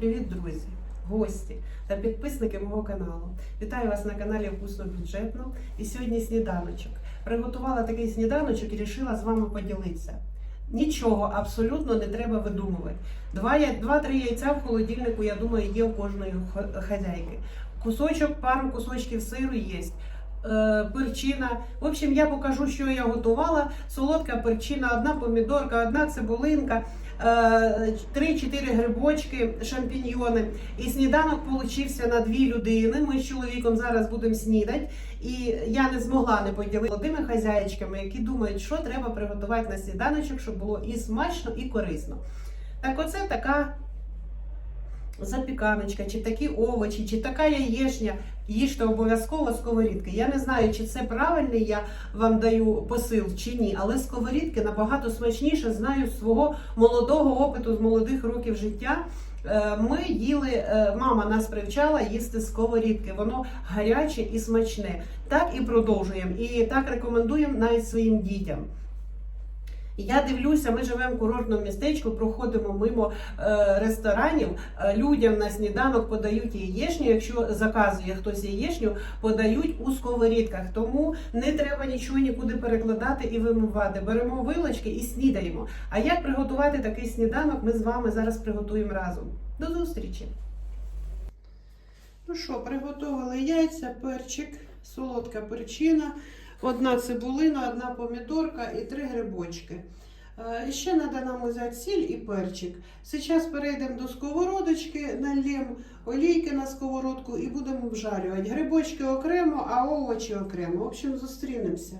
Привіт, друзі, гості та підписники мого каналу. Вітаю вас на каналі Вкусно Бюджетно. І сьогодні сніданочок. Приготувала такий сніданочок і вирішила з вами поділитися. Нічого абсолютно не треба видумувати. Два, Два-три яйця в холодильнику, я думаю, є у кожної хазяйки. Кусочок, пару кусочків сиру є. Е, перчина. В общем, я покажу, що я готувала. Солодка перчина, одна помідорка, одна цибулинка, 3-4 грибочки, шампіньйони. І сніданок получився на дві людини. Ми з чоловіком зараз будемо снідати. І я не змогла не поділити молодими хазяєчками, які думають, що треба приготувати на сніданочок, щоб було і смачно, і корисно. Так, оце така запіканочка, чи такі овочі, чи така яєшня. Їжте обов'язково сковорідки. Я не знаю, чи це правильний я вам даю посил чи ні, але сковорідки набагато смачніше знаю з свого молодого опиту, з молодих років життя. Е, Ми їли, е, мама нас привчала їсти сковорідки. Воно гаряче і смачне. Так і продовжуємо. І так рекомендуємо навіть своїм дітям. Я дивлюся, ми живемо в курортному містечку, проходимо мимо е, ресторанів. Е, людям на сніданок подають яєчню. Якщо заказує хтось яєчню, подають у сковорідках. Тому не треба нічого нікуди перекладати і вимивати. Беремо вилочки і снідаємо. А як приготувати такий сніданок, ми з вами зараз приготуємо разом. До зустрічі! Ну що, приготували яйця, перчик, солодка перчина, одна цибулина, одна помідорка і три грибочки. Е, Ще треба нам взяти сіль і перчик. Зараз перейдемо до сковородочки, нальємо олійки на сковородку і будемо обжарювати. Грибочки окремо, а овочі окремо. В общем, зустрінемося.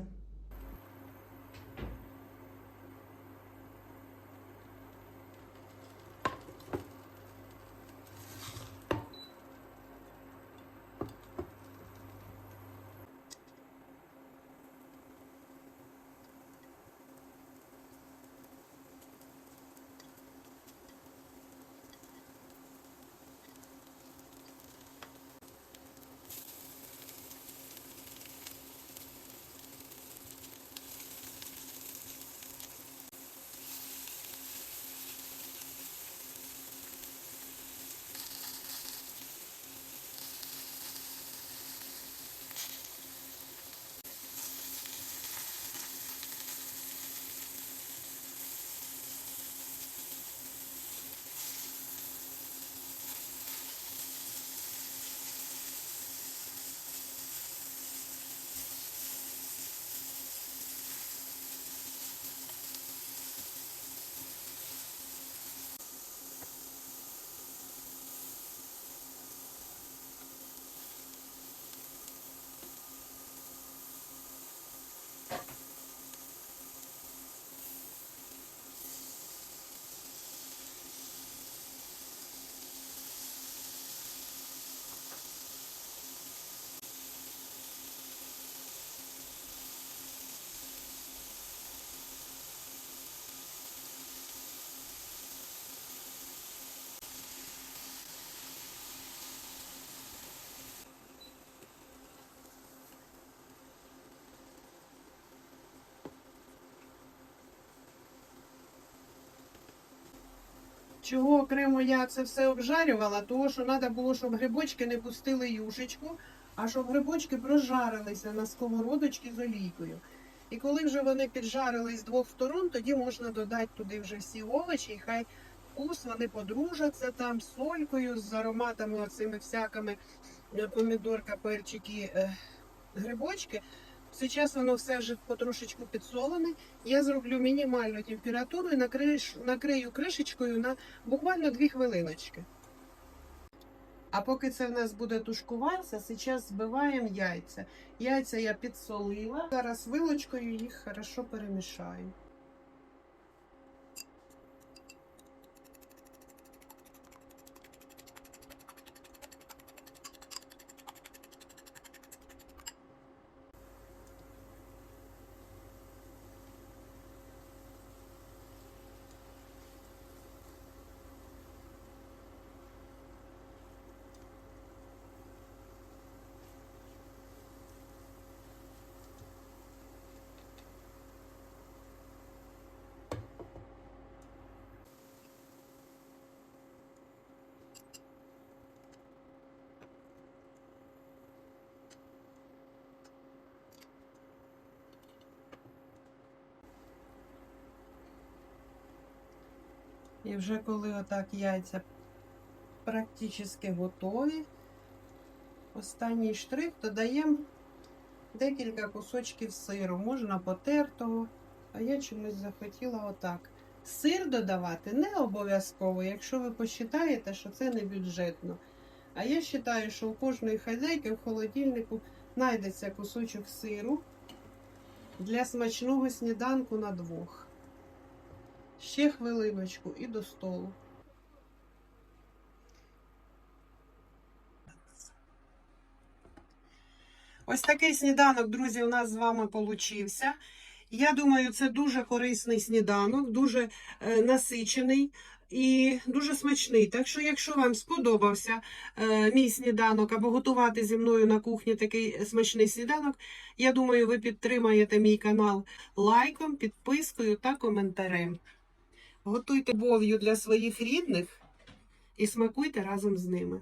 Чого окремо я це все обжарювала? Тому що треба було, щоб грибочки не пустили юшечку, а щоб грибочки прожарилися на сковородочці з олійкою. І коли вже вони піджарились з двох сторон, тоді можна додати туди вже всі овочі, і хай вкус вони подружаться там з солькою, з ароматами оцими всякими е, помідорка, перчики, е, грибочки. Зараз воно все вже потрошечку підсолене. Я зроблю мінімальну температуру і накрию, накрию кришечкою на буквально 2 хвилиночки. А поки це в нас буде тушкуватися, зараз збиваємо яйця. Яйця я підсолила. Зараз вилочкою їх хорошо перемішаю. І вже коли отак яйця практично готові, останній штрих додаємо декілька кусочків сиру, можна потертого, а я чомусь захотіла отак. Сир додавати не обов'язково, якщо ви посчитаєте, що це не бюджетно. А я вважаю, що у кожної хазяйки в холодильнику знайдеться кусочок сиру для смачного сніданку на двох. Ще хвилиночку і до столу. Ось такий сніданок, друзі, у нас з вами получився. Я думаю, це дуже корисний сніданок, дуже е, насичений і дуже смачний. Так що, якщо вам сподобався е, мій сніданок або готувати зі мною на кухні такий смачний сніданок, я думаю, ви підтримаєте мій канал лайком, підпискою та коментарем. Готуйте любов'ю для своїх рідних і смакуйте разом з ними.